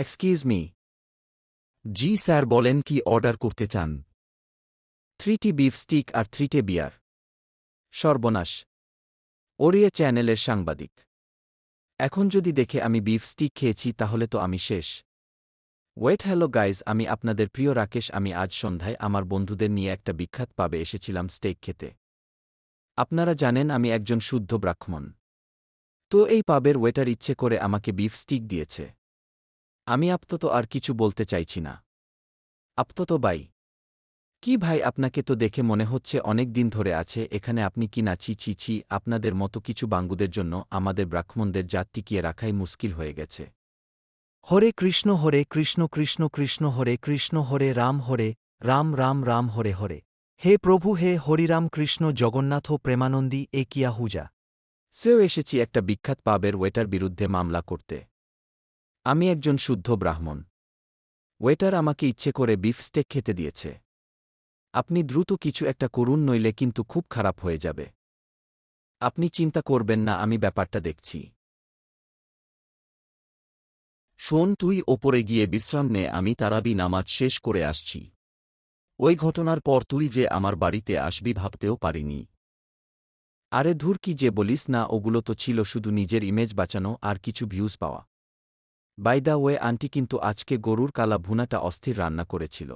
Excuse me জি sir বলেন কি order করতে চান? থ্রিটি বিফ স্টিক আর থ্রিটে বিয়ার সর্বনাশ। ওরিয়া চ্যানেলের সাংবাদিক। এখন যদি দেখে আমি বিফ স্টিক খেয়েছি তাহলে তো আমি শেষ। ওয়েট হ্যালো গাইজ আমি আপনাদের প্রিয় রাকেশ, আমি আজ সন্ধ্যায় আমার বন্ধুদের নিয়ে একটা বিখ্যাত পাবে এসেছিলাম স্টেক খেতে। আপনারা জানেন আমি একজন শুদ্ধ ব্রাহ্মণ। তো এই পাবের ওয়েটার ইচ্ছে করে আমাকে বিফ স্টিক দিয়েছে। আমি আপাতত আর কিছু বলতে চাইছি না। আপাতত বাই। কি ভাই, আপনাকে তো দেখে মনে হচ্ছে অনেক দিন ধরে আছে, এখানে আপনি কি না ছি ছি ছি, আপনাদের মতো কিছু বাঙ্গুদের জন্য আমাদের ব্রাহ্মণদের জাত টিকিয়ে রাখাই মুশকিল হয়ে গেছে। হরে কৃষ্ণ হরে কৃষ্ণ কৃষ্ণ কৃষ্ণ, হরে কৃষ্ণ, হরে রাম হরে রাম রাম রাম, হরে হরে। হে প্রভু, হে হরিরাম কৃষ্ণ, জগন্নাথ প্রেমানন্দী, এ কিয়া হুজা। সেও এসেছি একটা বিখ্যাত পাবের ওয়েটার বিরুদ্ধে মামলা করতে। আমি একজন শুদ্ধ ব্রাহ্মণ। ওয়েটার আমাকে ইচ্ছে করে বিফ স্টেক খেতে দিয়েছে। আপনি দ্রুত কিছু একটা করুন, নইলে কিন্তু খুব খারাপ হয়ে যাবে। আপনি চিন্তা করবেন না, আমি ব্যাপারটা দেখছি। শোন, তুই ওপরে গিয়ে বিশ্রাম নে, আমি তারাবি নামাজ শেষ করে আসছি। ওই ঘটনার পর তুই যে আমার বাড়িতে আসবি ভাবতেও পারিনি। আরে ধুর কি যে বলিস না, ওগুলো তো ছিল শুধু নিজের ইমেজ বাঁচানো আর কিছু ভিউজ পাওয়া। বাই ওয়ে আন্টি কিন্তু আজকে গরুর কালা ভুনাটা অস্থির রান্না করেছিল।